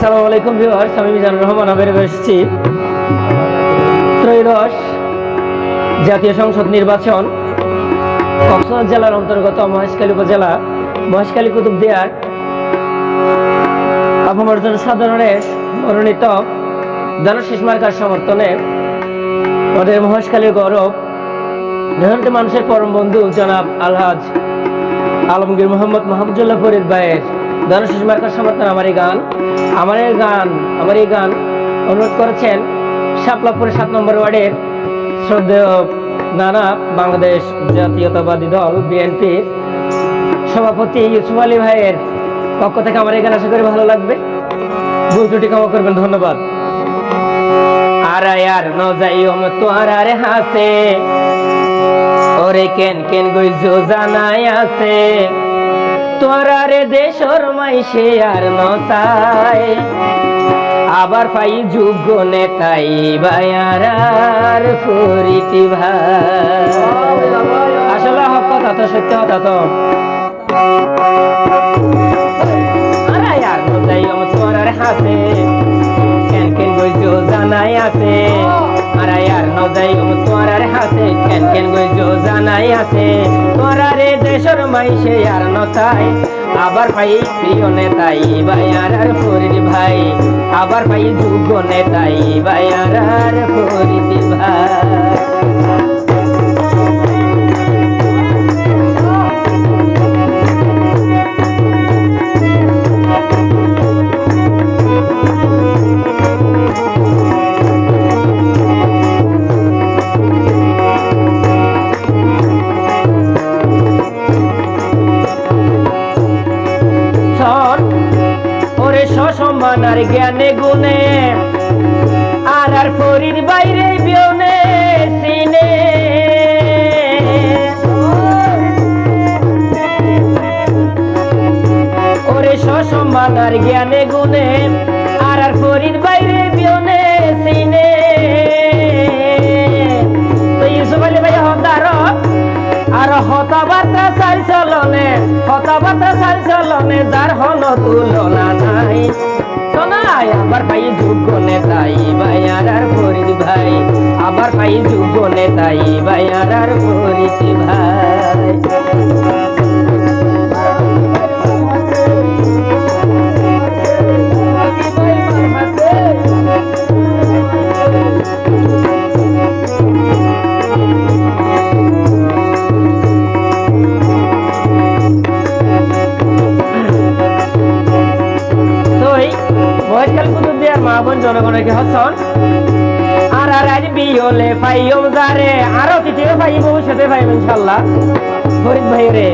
আসসালামু আলাইকুম ভিউয়ার্স, আমি মিজানুর রহমান আবের এসেছি। ত্রয়োদশ জাতীয় সংসদ নির্বাচন, কক্সবাজার জেলার অন্তর্গত মহেশখালী উপজেলা, মহেশখালী কুতুবদিয়ার আপামর্জন সাধারণের মনোনীত জনশিস মার্কার সমর্থনে আমাদের মহেশখালীর গৌরব মেহনতি মানুষের পরম বন্ধু জনাব আলহাজ আলমগীর মোহাম্মদ মাহমুদুল্লাহ ফরিদ ভাইয়ের জনশিস মার্কার সমর্থন, আমার এই গান, আমার এই গান, আমার এই গান অনুরোধ করেছেন শাপলাপুরের সাত নম্বর ওয়ার্ডের শ্রদ্ধেয় নানা বাংলাদেশ জাতীয়তাবাদী দল বিএনপির সভাপতি ইউসুফ আলী ভাইয়ের পক্ষ থেকে আমার এই গান আশা করি ভালো লাগবে। ভুল ত্রুটি ক্ষমা করবেন, ধন্যবাদ। আর আর ন যাইম তোর আর হাসে, ওরে কেন কেন গইজো জানাই আছে। তোরা রে দেশর মাইসে আর নতাই আবার পাই যোগ্য নেতাই বায়ার ফরিতি ভাই। আসলে হক কথা তো, সত্য কথা তো। আরে আর নতাই, আমার তোর আর কেন গইজো জানাই আছে। তোরা রে দেশর মাইসে আর নতাই আবার পাই প্রিয় নেতাই বায়ার আর ফরিদ ভাই। আবার পাই যুগ নেতাই বায়ার আর ফরিদ ভাই। জ্ঞানে গুণে, আর আর ফরির বাইরে বিয়নে, সিনে। ওরে সসম্মান আর জ্ঞানে গুণে, আর আর ফরির বাইরে বিয়নে, সিনে। ভাই হতার, আর হতাবার্তা চাল চলনে, হতাবার্তা চাল চলনে, যার হন তুলনা নাই। শোনাই আবার পাই যোগ্য নেতাই ভাইয়ার আর ফরিদ ভাই। আবার পাই যোগ্য নেতাই ভাইয়ার আর ফরিদ ভাই। মা বোন জনগণের কি হচ্ছন। আর আর আজ বিয়লে পাইম যারে, আরও তৃতীয় ভাই ভবিষ্যতে পাইব ইনশাল্লাহ। ফরিদ ভাই রে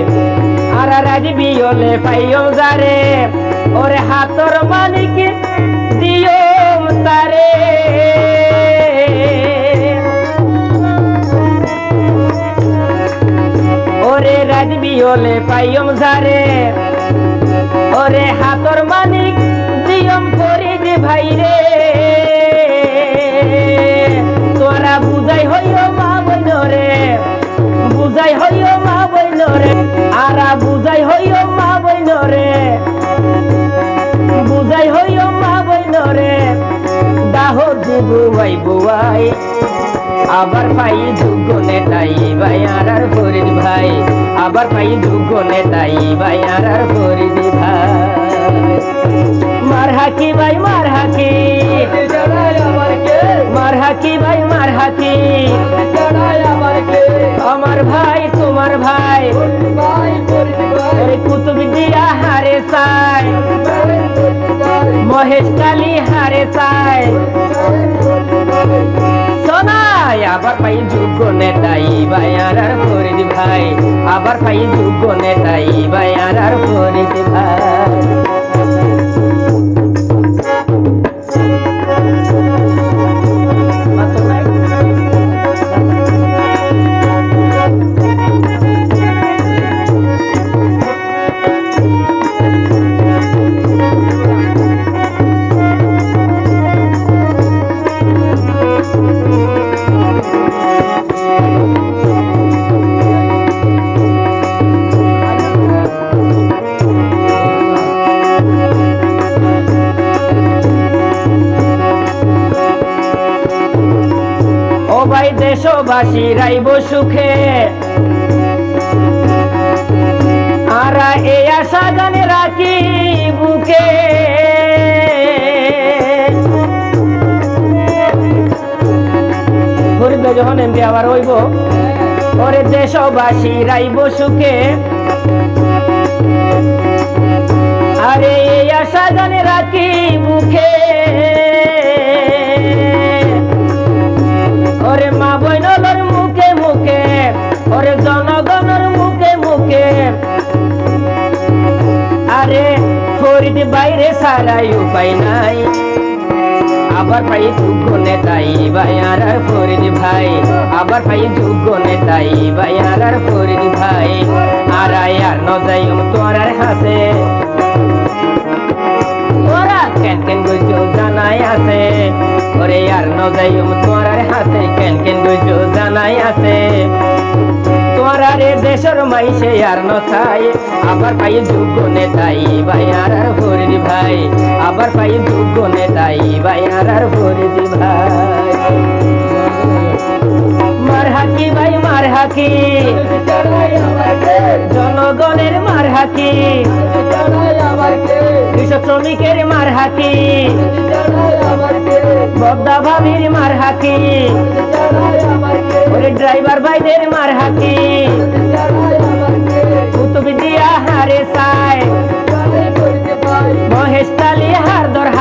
আর আর আজ বিয়লে পাইম যারে, ওরে হাতর মানিক দিয়ম তারে। ওরে রাজ বিয়লে পাইম যারে, ওরে হাতর দি বুয়াই। বুয়াই আবার পাই যোগ্য নেতাই ভাই আর আর ফরিদ ভাই। আবার পাই যোগ্য নেতাই ভাই আর আর ফরিদ ভাই। মার হাকি ভাই, মার হাকি। মার হাকি ভাই, মার হাকি। আমার ভাই, তোমার ভাই। কুতুব দিয়া হারে চাই। মহেশ কালী হারে চাই। সোনাই, আবার পাই যোগ্য নেতাই বায়ার আর ফরিদ ভাই। আবার পাই যোগ্য নেতাই বায়ার আর ফরিদ ভাই। ভাই দেশবাসী রাইব সুখে। আর এই আশা গানে রাখি বুকে। ঘুরবে যখন এমপি আবার হইব ওরে দেশবাসী রাইব সুখে। আরে এই আশা গানে রাখি মুখে ওরে মা বইনলর মুখে মুখে, ওরে জনগণের মুখে মুখে। আরে ফরিদ বাইরে সারাই উপায় নাই, আবার পাই যোগ্য নেতাই আর ফরিদ ভাই, আবার পাই যোগ্য নেতাই আর ফরিদ ভাই। আর আর তোর হাতে। তোরা কেন কেন গইছো জানাই আছে ওরে আর নজাইম তোর হাতে কেন কেন গইছো জানাই আছে। তোরা রে দেশের মাইসে আর নথাই, আবার পাই যোগ্য নেতাই ভাই আর আর ফরিদ ভাই। আবার পাই যোগ্য নেতাই ভাই আর আর ফরিদ ভাই। মার হাকি ভাই, মার হাকি। জনগণের মার হাকি কৃষক শ্রমিকের মার হাকি বদ্দা ভাবির মার ওরে ড্রাইভার ভাইদের মার হাকি কুতুব দিয়া হারে সাই মহেশ তালি হার দরহার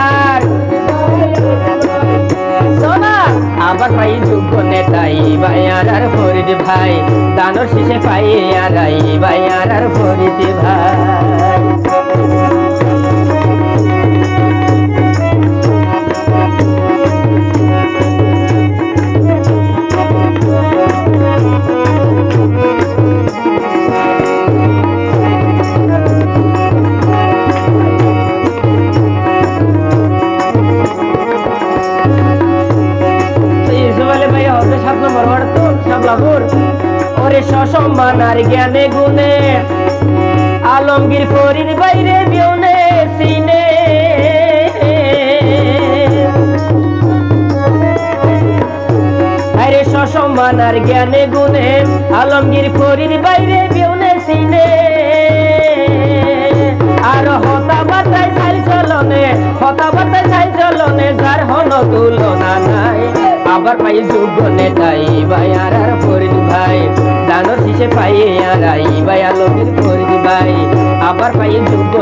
আবার পাই যোগ্য নেতাই বায়ার আর ফরিদ ভাই। দানোর শেষে পাই আরাই ভাইয়ার আর ফরিদ ভাই। শাবলাপুর ওরে সসম্মান আর জ্ঞানে গুণে। আলমগীর ফরিদ বাইরে বিউনে সিনে। আরে সসম্মান আর জ্ঞানে গুণে, আলমগীর ফরিদ বাইরে বিউনে সিনে। আর হতা বাতায় চাই চলনে, হতা বাতায় চাই চলনে, যার হন তুলনা নাই। আবার পাই যোগ্য নেতাই ভাই আর আর ফরিদ ভাই। দানোর শিষে পাই আর আই ভাই আলো ফরিদ ভাই। আবার পাই যোগ্য